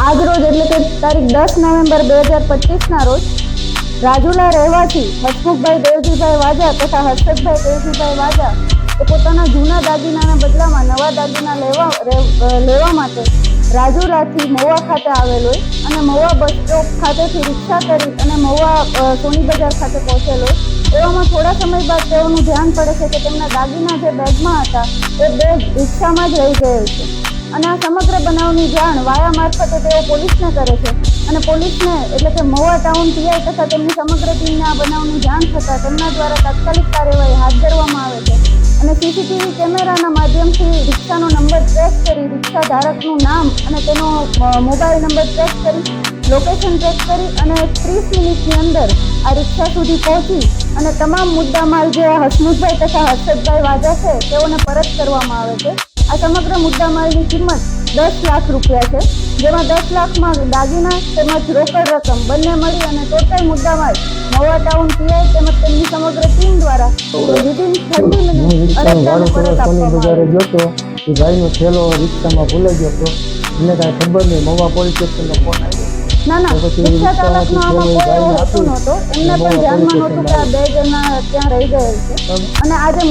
આજરોજ એટલે કે તારીખ દસ નવેમ્બર બે હજાર પચીસના રોજ રાજુલા રહેવાથી હસમુખભાઈ દેવજીભાઈ વાજા તથા હર્ષદભાઈ દેવજીભાઈ વાજા એ પોતાના જૂના દાગીનાના બદલામાં નવા દાગીના લેવા લેવા માટે રાજુલાથી મહુવા ખાતે આવેલો અને મહુવા બસ સ્ટોપ ખાતેથી રિક્ષા કરી અને મહુવા સોની બજાર ખાતે પહોંચેલ એવામાં થોડા સમય બાદ તેઓનું ધ્યાન પડે છે કે તેમના દાગીના જે બેગમાં હતા એ બેગ રિક્ષામાં જ રહી ગયેલ છે. અને આ સમગ્ર બનાવની જાણ વાયા મારફતે તેઓ પોલીસને કરે છે. અને પોલીસને એટલે કે મહુવા ટાઉન પીઆઈ તથા તેમની સમગ્ર ટીમને આ બનાવની જાણ થતાં તેમના દ્વારા તાત્કાલિક કાર્યવાહી હાથ ધરવામાં આવે છે. અને સીસીટીવી કેમેરાના માધ્યમથી રિક્ષાનો નંબર ટ્રેક કરી રિક્ષા ધારકનું નામ અને તેનો મોબાઈલ નંબર ટ્રેક કરી, લોકેશન ટ્રેક કરી અને ત્રીસ મિનિટની અંદર આ રિક્ષા સુધી પહોંચી અને તમામ મુદ્દામાલ જે હસમુખભાઈ તથા હર્ષદભાઈ વાજા છે તેઓને પરત કરવામાં આવે છે. આ સમગ્ર મુદ્દામાલની કિંમત દસ લાખ રૂપિયા છે જેમાં દસ લાખમાં દાગીના તેમજ રોકડ રકમ બંને મળી અને ટોટલ મુદ્દામાલ મહુવા ટાઉન પીઆઈ તેમજ તેમની સમગ્ર ટીમ દ્વારા વિધિન થર્ટી મિનિટ ભાડું પરત આપવામાં એ ભાઈનો થેલો રિક્ષામાં ભૂલાઈ ગયો હતો મને કાંઈ ખબર નહીં મવા પોલીસ સ્ટેશનનો ફોન આવ્યો. ના ના રિક્ષા ચાલકનો આમાં કોઈ હેતુ નહોતો. એમને પણ મહુવા ધ્યાનમાં નહોતું કે આ બે જણા ત્યાં રહી ગયેલ છે. અને આજે